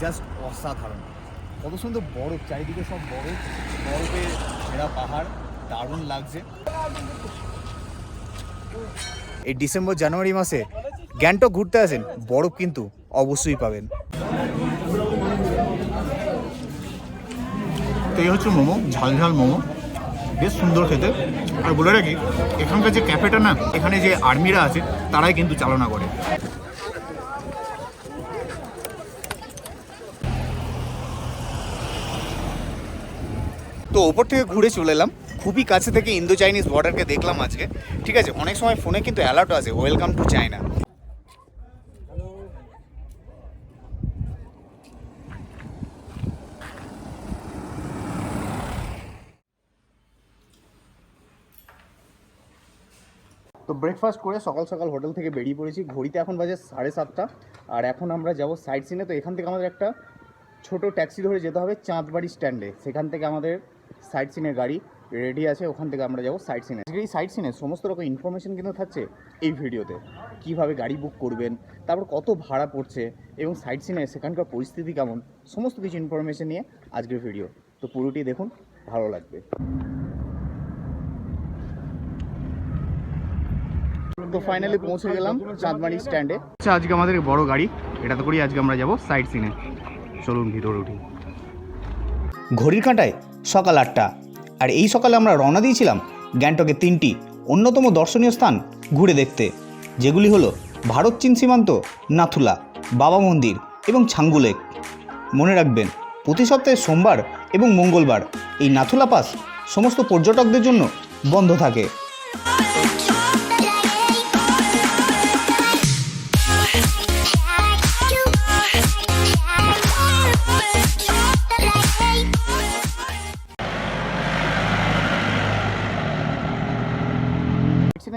Just অসাধারণ। কত সুন্দর বরফ, চারিদিকে সব বরফ। বরফে ঘেরা পাহাড়, দারুণ লাগছে। এই ডিসেম্বর, জানুয়ারি মাসে গ্যাংটক ঘুরতে আসেন, বরফ কিন্তু অবশ্যই পাবেন। তো এই হচ্ছে মোমো, ঝাল ঝাল মোমো। বেশ সুন্দর খেতে। আর বলে রাখি, এখানকার যে ক্যাফেটা না, এখানে যে আর্মিরা আছে, তারাই কিন্তু চালনা করে। তো ওপর থেকে ঘুরে চলে এলাম। খুবই কাছে থেকে ইন্দো চাইনিজ বর্ডারকে দেখলাম আজকে। ঠিক আছে, অনেক সময় ফোনে কিন্তু অ্যালার্ট আছে ওয়েলকাম টু চায়না তো ব্রেকফাস্ট করে সকাল সকাল হোটেল থেকে বেরিয়ে পড়েছি। ঘড়িতে এখন বাজে সাড়ে সাতটা। আর এখন আমরা যাব সাইড সিনে তো এখান থেকে আমাদের একটা ছোট ট্যাক্সি ধরে যেতে হবে চাঁদবাড়ি স্ট্যান্ডে সেখান থেকে আমাদের সাইড সিনের গাড়ি রেডি আছে, ওখান থেকে আমরা যাব সাইড সিনে। এই সাইড সিনে সমস্ত রকম ইনফরমেশন কিন্তু থাকছে এই ভিডিওতে। কীভাবে গাড়ি বুক করবেন, তারপর কত ভাড়া পড়ছে এবং সাইড সিনে সেখানকার পরিস্থিতি কেমন, সমস্ত কিছু ইনফরমেশন নিয়ে আজকের ভিডিও তো পুরোটি দেখুন, ভালো লাগবে। তো ফাইনালি পৌঁছে গেলাম চাঁদমারি স্ট্যান্ডে আচ্ছা আজকে আমাদের বড় গাড়ি এটাতে করেই আজকে আমরা যাব সাইড সিনে। চলুন ভিতরে উঠি। ঘড়ির কাঁটায় সকাল আটটা। আর এই সকালে আমরা রওনা দিয়েছিলাম গ্যাংটকের তিনটি অন্যতম দর্শনীয় স্থান ঘুরে দেখতে, যেগুলি হলো ভারত চীন সীমান্ত, নাথুলা, বাবা মন্দির এবং ছাঙ্গুলেক মনে রাখবেন, প্রতি সপ্তাহে সোমবার এবং মঙ্গলবার এই নাথুলা পাস সমস্ত পর্যটকদের জন্য বন্ধ থাকে।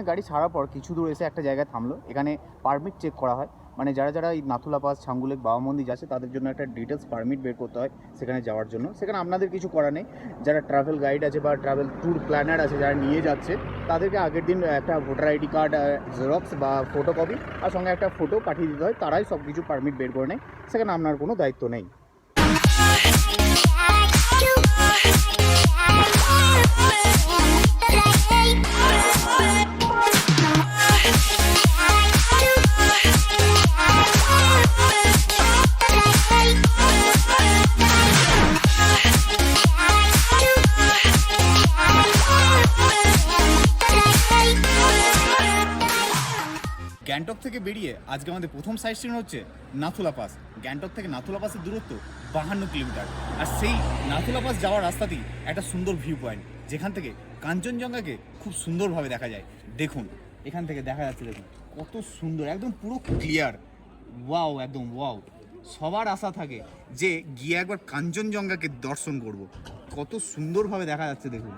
গাড়ি ছাড়ার পর কিছু দূর এসে একটা জায়গায় থামলো। এখানে পারমিট চেক করা হয়। মানে যারা যারা এই নাথুলা পাস ছাঙ্গুলেক বাবা মন্দির যাচ্ছে, তাদের জন্য একটা ডিটেলস পারমিট বের করতে হয় সেখানে যাওয়ার জন্য। সেখানে আপনাদের কিছু করা নেই। যারা ট্রাভেল গাইড আছে বা ট্রাভেল ট্যুর প্ল্যানার আছে, যারা নিয়ে যাচ্ছে, তাদেরকে আগের দিন একটা ভোটার আইডি কার্ড জেরক্স বা ফটোকপি আর সঙ্গে একটা ফটো পাঠিয়ে দিতে হয়। তারাই সব কিছু পারমিট বের করে নেয়। সেখানে আপনার কোনো দায়িত্ব নেই। গ্যাংটক থেকে বেরিয়ে আজকে আমাদের প্রথম সাইড সিন হচ্ছে নাথুলা পাস। গ্যাংটক থেকে নাথুলা পাসের দূরত্ব বাহান্ন কিলোমিটার। আর সেই নাথুলা পাস যাওয়ার রাস্তাতেই একটা সুন্দর ভিউ পয়েন্ট যেখান থেকে কাঞ্চনজঙ্ঘাকে খুব সুন্দরভাবে দেখা যায়। দেখুন, এখান থেকে দেখা যাচ্ছে, দেখুন, কত সুন্দর, একদম পুরো ক্লিয়ার ওয়াও একদম ওয়াও সবার আশা থাকে যে গিয়ে একবার কাঞ্চনজঙ্ঘাকে দর্শন করব। কত সুন্দরভাবে দেখা যাচ্ছে, দেখুন।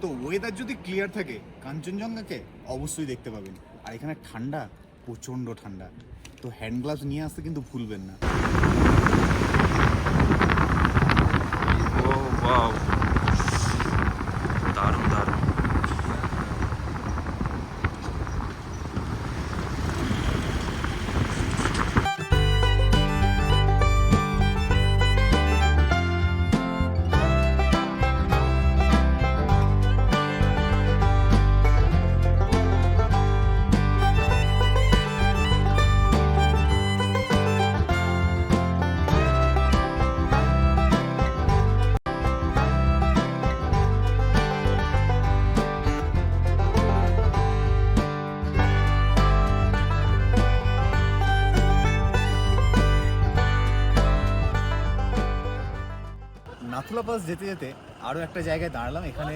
তো ওয়েদার যদি ক্লিয়ার থাকে, কাঞ্চনজঙ্ঘাকে অবশ্যই দেখতে পাবেন। আর এখানে ঠান্ডা, প্রচণ্ড ঠান্ডা। তো হ্যান্ড গ্লাভস নিয়ে আসতে কিন্তু ভুলবেন না। ও ওয়াও পাস যেতে যেতে আরও একটা জায়গায় দাঁড়ালাম। এখানে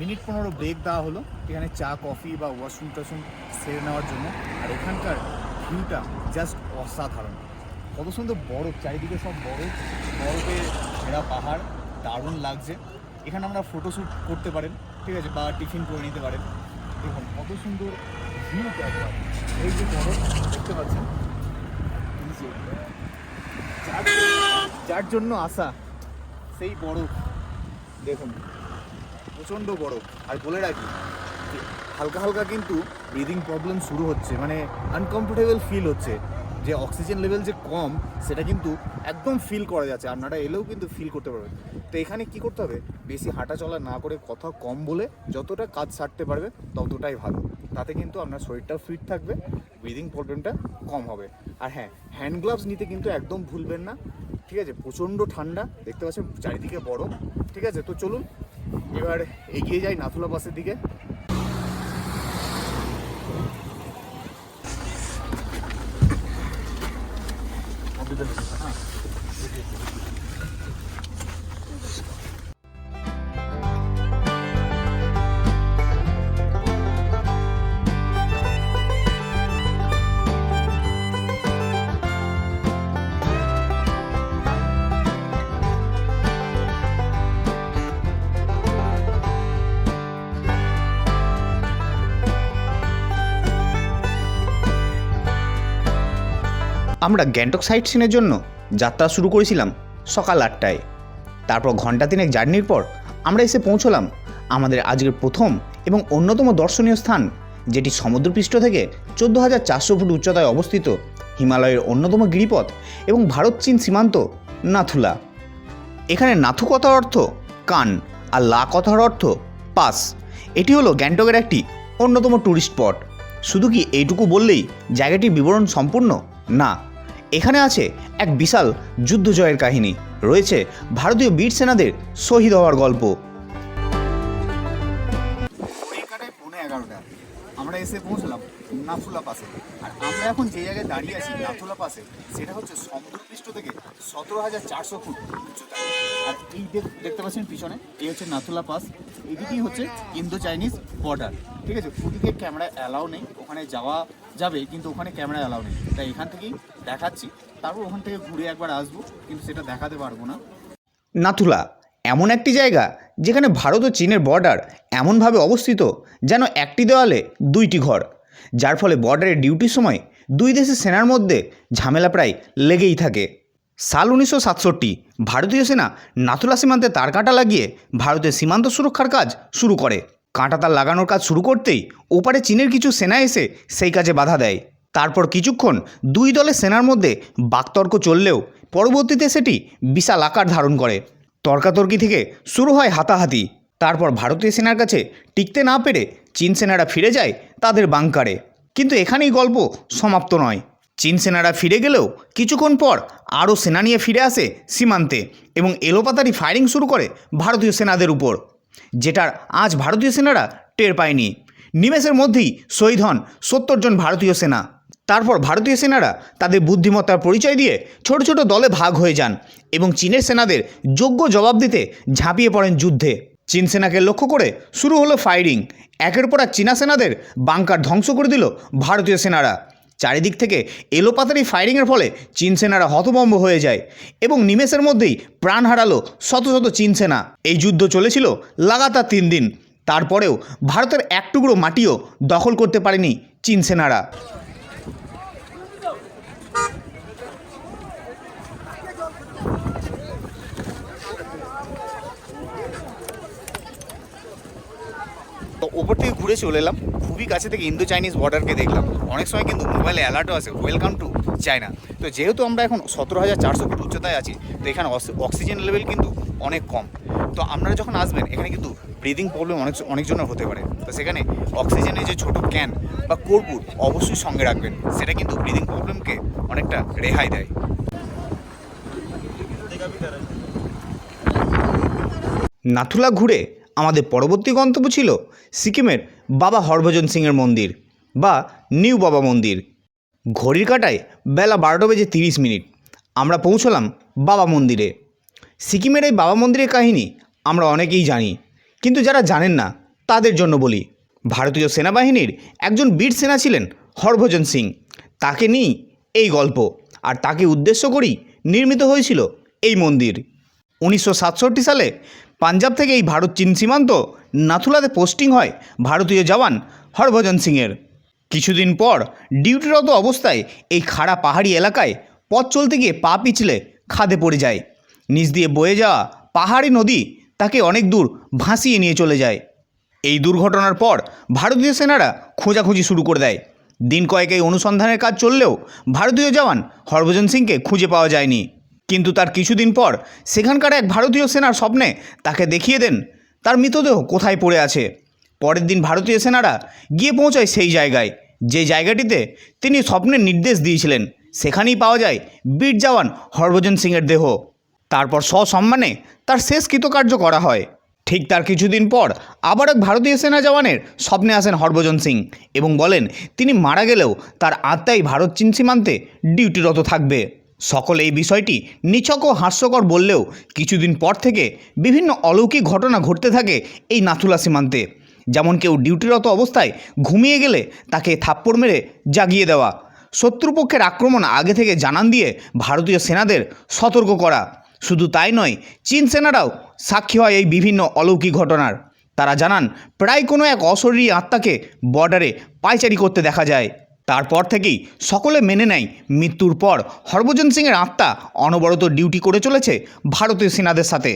মিনিট পনেরো ব্রেক দেওয়া হলো। এখানে চা কফি বা ওয়াশরুম টাশরুম সেরে নেওয়ার জন্য। আর এখানকার ভিউটা জাস্ট অসাধারণ। কত সুন্দর বরফ, চারিদিকে সব বরফ। বরফে ঘেরা পাহাড়, দারুণ লাগছে। এখানে আমরা ফটোশ্যুট করতে পারেন, ঠিক আছে, বা টিফিন করে নিতে পারেন। দেখুন, কত সুন্দর ভিউটা একবার। এই যে বরফ, দেখতে পাচ্ছেন? যার জন্য আসা সেই বরফ। দেখুন, প্রচণ্ড বরফ। আর বলে রাখি হালকা হালকা কিন্তু ব্রিদিং প্রবলেম শুরু হচ্ছে মানে আনকমফোর্টেবল ফিল হচ্ছে। যে অক্সিজেন লেভেল যে কম, সেটা কিন্তু একদম ফিল করা যাচ্ছে, আপনারা এলেও কিন্তু ফিল করতে পারবেন। তো এখানে কি করতে হবে? বেশি হাঁটা চলা না করে কথা কম বলে যতটা কাজ সারতে পারবে, ততটাই ভালো। তাতে কিন্তু আপনার শরীরটাও ফিট থাকবে ব্রিদিং প্রবলেমটা কম হবে। আর হ্যাঁ হ্যান্ড গ্লাভস নিতে কিন্তু একদম ভুলবেন না। ঠিক আছে? প্রচণ্ড ঠান্ডা, দেখতে পাচ্ছেন চারিদিকে বরফ, ঠিক আছে? তো চলুন, এবার এগিয়ে যাই নাথুলা বাসের দিকে। আমরা গ্যাংটক সাইট সিনের জন্য যাত্রা শুরু করেছিলাম সকাল আটটায়। তারপর ঘণ্টা তিনেক জার্নির পর আমরা এসে পৌঁছলাম আমাদের আজকের প্রথম এবং অন্যতম দর্শনীয় স্থান, যেটি সমুদ্রপৃষ্ঠ থেকে চোদ্দ হাজার চারশো ফুট উচ্চতায় অবস্থিত হিমালয়ের অন্যতম গিরিপথ এবং ভারত চীন সীমান্ত নাথুলা। এখানে নাথু কথার অর্থ কান আর লা কথার অর্থ পাস। এটি হলো গ্যাংটকের একটি অন্যতম ট্যুরিস্ট স্পট শুধু কি এইটুকু বললেই জায়গাটির বিবরণ সম্পূর্ণ? না। এখানে আছে এক বিশাল যুদ্ধ জয়ের কাহিনী। রয়েছে ভারতীয় বীর সেনাদের শহীদ হওয়ার গল্প। আমরা এসে পৌঁছলাম। নাথুলা পাসে। আর আমরা এখন যে জায়গায় দাঁড়িয়ে আছি নাথুলা পাসে, সেটা হচ্ছে সমুদ্রপৃষ্ঠ থেকে সতেরো হাজার চারশো ফুট উচ্চতা। আর এই দেখতে পাচ্ছেন পিছনে, এই হচ্ছে নাথুলা পাস। এদিকেই হচ্ছে ইন্দো চাইনিজ বর্ডার ঠিক আছে? ওদিকে ক্যামেরা অ্যালাউ নেই, ওখানে যাওয়া যাবে, কিন্তু ওখানে ক্যামেরা অ্যালাউ নেই। তাই এখান থেকেই দেখাচ্ছি, তারপর ওখান থেকে ঘুরে একবার আসব, কিন্তু সেটা দেখাতে পারব না। নাথুলা, এমন একটি জায়গা যেখানে ভারত ও চীনের বর্ডার এমনভাবে অবস্থিত যেন একটি দেওয়ালে দুইটি ঘর। যার ফলে বর্ডারের ডিউটির সময় দুই দেশের সেনার মধ্যে ঝামেলা প্রায় লেগেই থাকে। সাল উনিশশো সাতষট্টি, ভারতীয় সেনা নাথুলা সীমান্তে তার কাঁটা লাগিয়ে ভারতের সীমান্ত সুরক্ষার কাজ শুরু করে। কাঁটা তার লাগানোর কাজ শুরু করতেই ওপারে চীনের কিছু সেনা এসে সেই কাজে বাধা দেয়। তারপর কিছুক্ষণ দুই দলের সেনার মধ্যে বাকতর্ক চললেও পরবর্তীতে সেটি বিশাল আকার ধারণ করে। তর্কাতর্কি থেকে শুরু হয় হাতাহাতি। তারপর ভারতীয় সেনার কাছে টিকতে না পেরে চীন সেনারা ফিরে যায় তাদের বাংকারে। কিন্তু এখানেই গল্প সমাপ্ত নয়। চীন সেনারা ফিরে গেলেও কিছুক্ষণ পর আরও সেনা নিয়ে ফিরে আসে সীমান্তে এবং এলোপাতারি ফায়ারিং শুরু করে ভারতীয় সেনাদের উপর, যেটার আজ ভারতীয় সেনারা টের পায়নি। নিমেষের মধ্যেই শহীদ হন সত্তর জন ভারতীয় সেনা। তারপর ভারতীয় সেনারা তাদের বুদ্ধিমত্তার পরিচয় দিয়ে ছোট ছোট দলে ভাগ হয়ে যান এবং চীনের সেনাদের যোগ্য জবাব দিতে ঝাঁপিয়ে পড়েন যুদ্ধে। চীন সেনাকে লক্ষ্য করে শুরু হলো ফায়ারিং একের পর এক চীনা সেনাদের বাংকার ধ্বংস করে দিল ভারতীয় সেনারা। চারিদিক থেকে এলোপাতারি ফায়ারিংয়ের ফলে চীন সেনারা হতভম্ব হয়ে যায় এবং নিমেষের মধ্যেই প্রাণ হারালো শত শত চীন সেনা। এই যুদ্ধ চলেছিল লাগাতার তিন দিন। তারপরেও ভারতের এক টুকরো মাটিও দখল করতে পারেনি চীন সেনারা। তো ওপর থেকে ঘুরে চলে এলাম। খুবই কাছে থেকে ইন্দো চাইনিজ বর্ডারকে দেখলাম। অনেক সময় কিন্তু মোবাইলে অ্যালার্টও আছে। ওয়েলকাম টু চায়না তো যেহেতু আমরা এখন সতেরো হাজার চারশো ফুট উচ্চতায় আছি, তো এখানে অক্সি- অক্সিজেন লেভেল কিন্তু অনেক কম। তো আপনারা যখন আসবেন, এখানে কিন্তু ব্রিদিং প্রবলেম অনেক অনেকজনের হতে পারে। তো সেখানে অক্সিজেনের যে ছোট ক্যান বা কর্পূর অবশ্যই সঙ্গে রাখবেন। সেটা কিন্তু ব্রিদিং প্রবলেমকে অনেকটা রেহাই দেয়। নাথুলা ঘুরে আমাদের পরবর্তী গন্তব্য ছিল সিকিমের বাবা হরভজন সিংয়ের মন্দির বা নিউ বাবা মন্দির। ঘড়ির কাটায় বেলা বারোটা বেজে তিরিশ মিনিট। আমরা পৌঁছলাম বাবা মন্দিরে। সিকিমের এই বাবা মন্দিরের কাহিনী আমরা অনেকেই জানি, কিন্তু যারা জানেন না, তাদের জন্য বলি। ভারতীয় সেনাবাহিনীর একজন বীর সেনা ছিলেন হরভজন সিং। তাকে নিয়েই এই গল্প, আর তাকে উদ্দেশ্য করেই নির্মিত হয়েছিল এই মন্দির। উনিশশো সাতষট্টি সালে পাঞ্জাব থেকে এই ভারত চীন সীমান্ত নাথুলাতে পোস্টিং হয় ভারতীয় জওয়ান হরভজন সিংয়ের। কিছুদিন পর ডিউটিরত অবস্থায় এই খাড়া পাহাড়ি এলাকায় পথ চলতে গিয়ে পা পিছলে খাদে পড়ে যায়। নিচ দিয়ে বয়ে যাওয়া পাহাড়ি নদী তাকে অনেক দূর ভাসিয়ে নিয়ে চলে যায়। এই দুর্ঘটনার পর ভারতীয় সেনারা খোঁজাখুঁজি শুরু করে দেয়। দিন কয়েক এই অনুসন্ধানের কাজ চললেও ভারতীয় জওয়ান হরভজন সিংকে খুঁজে পাওয়া যায়নি। কিন্তু তার কিছুদিন পর সেখানকার এক ভারতীয় সেনার স্বপ্নে তাকে দেখিয়ে দেন তার মৃতদেহ কোথায় পড়ে আছে? পরের দিন ভারতীয় সেনারা গিয়ে পৌঁছায় সেই জায়গায়। যে জায়গাটিতে তিনি স্বপ্নের নির্দেশ দিয়েছিলেন, সেখানেই পাওয়া যায় বীর জওয়ান হরভজন সিংয়ের দেহ। তারপর সসম্মানে তার শেষ কৃতকার্য করা হয়। ঠিক তার কিছুদিন পর আবার এক ভারতীয় সেনা জওয়ানের স্বপ্নে আসেন হরভজন সিং এবং বলেন, তিনি মারা গেলেও তার আত্মাই ভারত চীন সীমান্তে ডিউটিরত থাকবে। সকল এই বিষয়টি নিছক ও হাস্যকর বললেও কিছুদিন পর থেকে বিভিন্ন অলৌকিক ঘটনা ঘটতে থাকে এই নাথুলা সীমান্তে। যেমন কেউ ডিউটিরত অবস্থায় ঘুমিয়ে গেলে তাকে থাপ্পড় মেরে জাগিয়ে দেওয়া, শত্রুপক্ষের আক্রমণ আগে থেকে জানান দিয়ে ভারতীয় সেনাদের সতর্ক করা। শুধু তাই নয়, চীন সেনারাও সাক্ষী হয় এই বিভিন্ন অলৌকিক ঘটনার। তারা জানান, প্রায় কোনো এক অশরীরী আত্মাকে বর্ডারে পায়চারি করতে দেখা যায়। তারপর থেকেই সকলে মেনে নেয় মৃত্যুর পর। হরভজন সিংয়ের আত্মা অনবরত ডিউটি করে চলেছে ভারতীয় সেনাদের সাথে।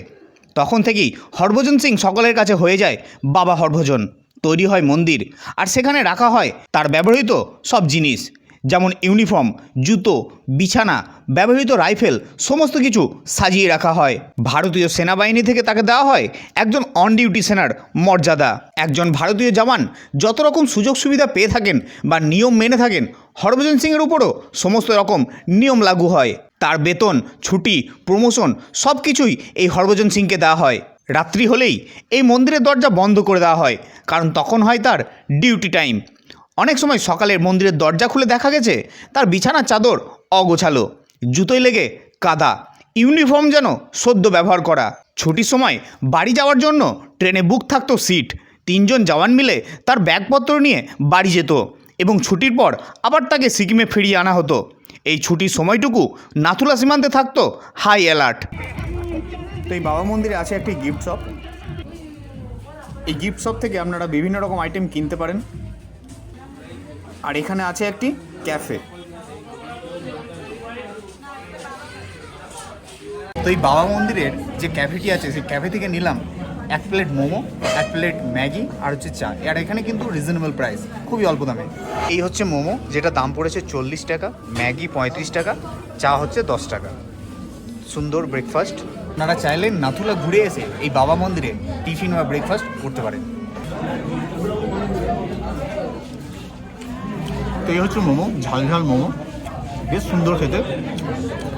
তখন থেকেই হরভজন সিং সকলের কাছে হয়ে যায় বাবা হরভজন। তৈরি হয় মন্দির, আর সেখানে রাখা হয় তার ব্যবহৃত সব জিনিস। যেমন ইউনিফর্ম, জুতো, বিছানা, ব্যবহৃত রাইফেল, সমস্ত কিছু সাজিয়ে রাখা হয়। ভারতীয় সেনাবাহিনী থেকে তাকে দেওয়া হয় একজন অন ডিউটি সেনার মর্যাদা। একজন ভারতীয় জওয়ান যত রকম সুযোগ সুবিধা পেয়ে থাকেন বা নিয়ম মেনে থাকেন, হরভজন সিংয়ের উপরও সমস্ত রকম নিয়ম লাগু হয়। তার বেতন, ছুটি প্রমোশন সব কিছুই এই হরভজন সিংকে দেওয়া হয়। রাত্রি হলেই এই মন্দিরের দরজা বন্ধ করে দেওয়া হয়, কারণ তখন হয় তার ডিউটি টাইম অনেক সময় সকালের মন্দিরের দরজা খুলে দেখা গেছে, তার বিছানার চাদর অগোছালো, জুতোয় লেগে কাদা, ইউনিফর্ম যেন সদ্য ব্যবহার করা। ছুটির সময় বাড়ি যাওয়ার জন্য ট্রেনে বুক থাকতো সিট, তিনজন জওয়ান মিলে তার ব্যাগপত্র নিয়ে বাড়ি যেত এবং ছুটির পর আবার তাকে সিকিমে ফিরিয়ে আনা হতো। এই ছুটির সময়টুকু নাথুলা সীমান্তে থাকতো হাই অ্যালার্ট। তো এই বাবা মন্দিরে আছে একটি গিফট শপ এই গিফট শপ থেকে আপনারা বিভিন্ন রকম আইটেম কিনতে পারেন। আর এখানে আছে একটি ক্যাফে। তো এই বাবা মন্দিরের যে ক্যাফেটি আছে, সেই ক্যাফে থেকে নিলাম এক প্লেট মোমো, এক প্লেট ম্যাগি আর হচ্ছে চা। আর এখানে কিন্তু রিজনেবল প্রাইস খুবই অল্প দামে। এই হচ্ছে মোমো, যেটা দাম পড়েছে চল্লিশ টাকা, ম্যাগি পঁয়ত্রিশ টাকা, চা হচ্ছে দশ টাকা। সুন্দর ব্রেকফাস্ট আপনারা চাইলে নাথুলা ঘুরে এসে এই বাবা মন্দিরে টিফিন বা ব্রেকফাস্ট করতে পারেন। এই হচ্ছে মোমো, ঝাল ঝাল মোমো। বেশ সুন্দর খেতে।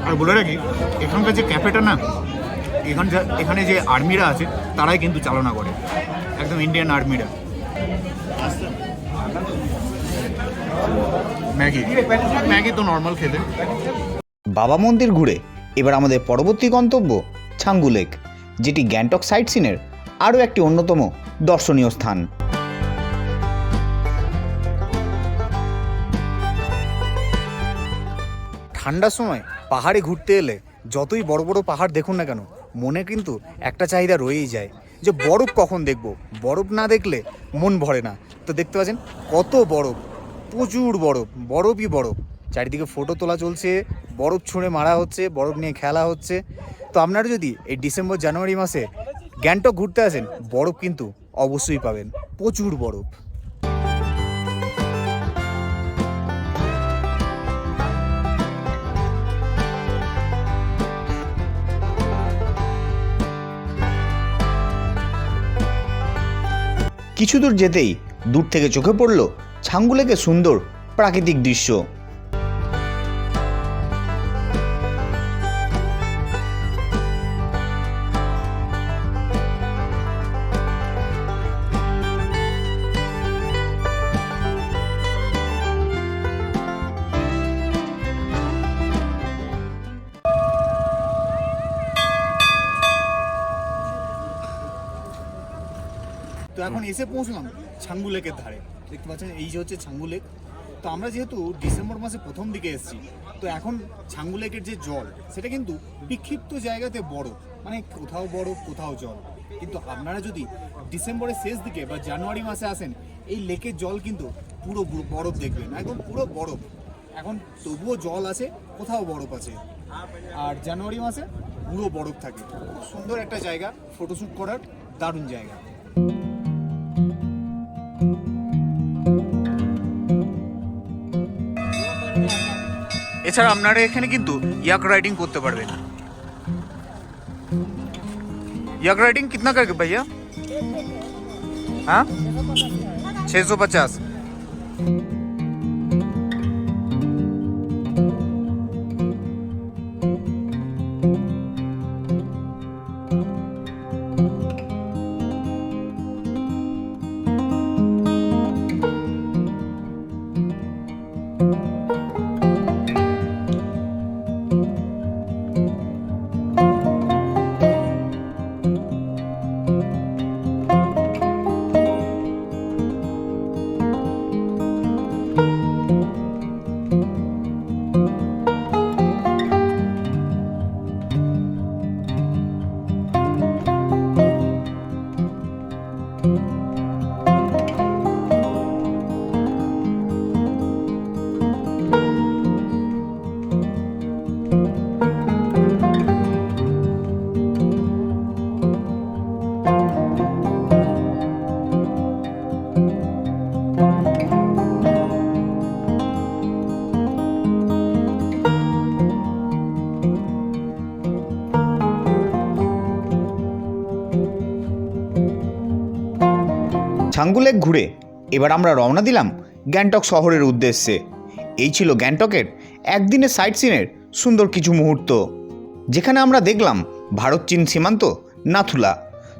আর বলে রাখি, এখানকার যে ক্যাফেটা না, এখান এখানে যে আর্মিরা আছে, তারাই কিন্তু চালনা করে। একদম ইন্ডিয়ান আর্মিরা। ম্যাগি। ম্যাগি তো নর্মাল খেতে। বাবা মন্দির ঘুরে, এবার আমাদের পরবর্তী গন্তব্য, ছাঙ্গু লেক, যেটি গ্যাংটক সাইট সিনের আরও একটি অন্যতম দর্শনীয় স্থান। ঠান্ডার সময় পাহাড়ে ঘুরতে এলে যতই বড় বড় পাহাড় দেখুন না কেন, মনে কিন্তু একটা চাহিদা রয়েই যায় যে বরফ কখন দেখব? বরফ না দেখলে মন ভরে না। তো দেখতে পাচ্ছেন কত বরফ, প্রচুর বরফ, বরফই বরফ। চারিদিকে ফটো তোলা চলছে, বরফ ছুঁড়ে মারা হচ্ছে, বরফ নিয়ে খেলা হচ্ছে। তো আপনারা যদি এই ডিসেম্বর, জানুয়ারি মাসে গ্যাংটক ঘুরতে আসেন, বরফ কিন্তু অবশ্যই পাবেন, প্রচুর বরফ। কিছু দূর যেতেই দূর থেকে চোখে পড়ল ছাঙ্গুলেকে সুন্দর প্রাকৃতিক দৃশ্য। এখন এসে পৌঁছলাম ছাঙ্গু লেকের ধারে। দেখতে পাচ্ছেন, এই যে হচ্ছে ছাঙ্গু লেক। তো আমরা যেহেতু ডিসেম্বর মাসে প্রথম দিকে এসেছি, তো এখন ছাঙ্গু লেকের যে জল, সেটা কিন্তু বিক্ষিপ্ত জায়গাতে বরফ মানে কোথাও বরফ কোথাও জল। কিন্তু আপনারা যদি ডিসেম্বরের শেষ দিকে বা জানুয়ারি মাসে আসেন, এই লেকের জল কিন্তু পুরো বরফ দেখবেন, একদম পুরো বরফ। এখন তবুও জল আছে, কোথাও বরফ আছে। আর জানুয়ারি মাসে পুরো বরফ থাকে। খুব সুন্দর একটা জায়গা ফটোশ্যুট করার দারুণ জায়গা। এছাড়া আপনারা এখানে কিন্তু ইয়াক রাইডিং করতে পারবেন। ইয়াক রাইডিং কিতনা করকে ভাইয়া? হ্যাঁ? 650 জঙ্গু লেক ঘুরে এবার আমরা রওনা দিলাম গ্যাংটক শহরের উদ্দেশ্যে। এই ছিল গ্যাংটকের একদিনের সাইট সিনের সুন্দর কিছু মুহূর্ত। যেখানে আমরা দেখলাম ভারত চীন সীমান্ত, নাথুলা।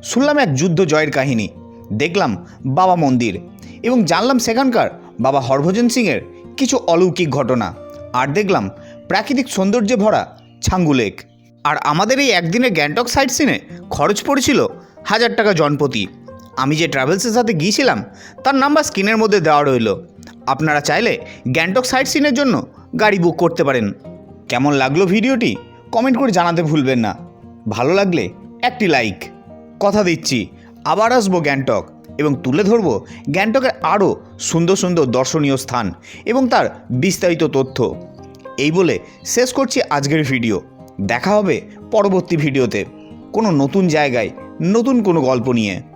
শুনলাম এক যুদ্ধ জয়ের কাহিনী। দেখলাম বাবা মন্দির এবং জানলাম সেখানকার বাবা হরভজন সিংয়ের কিছু অলৌকিক ঘটনা। আর দেখলাম প্রাকৃতিক সৌন্দর্যে ভরা ছাঙ্গু লেক। আর আমাদের এই একদিনের গ্যাংটক সাইট সিনে খরচ পড়েছিল হাজার টাকা জনপতি আমি যে ট্রাভেলসের সাথে গিয়েছিলাম, তার নাম্বার স্ক্রিনের মধ্যে দেওয়া রইল। আপনারা চাইলে গ্যাংটক সাইট সিনের জন্য গাড়ি বুক করতে পারেন। কেমন লাগল ভিডিওটি? কমেন্ট করে জানাতে ভুলবেন না। ভালো লাগলে একটি লাইক কথা দিচ্ছি, আবার আসব গ্যাংটক এবং তুলে ধরবো গ্যাংটকের আরও সুন্দর সুন্দর দর্শনীয় স্থান এবং তার বিস্তারিত তথ্য। এই বলে শেষ করছি আজকের ভিডিও। দেখা হবে পরবর্তী ভিডিওতে। কোনো নতুন জায়গায় নতুন কোনো গল্প নিয়ে।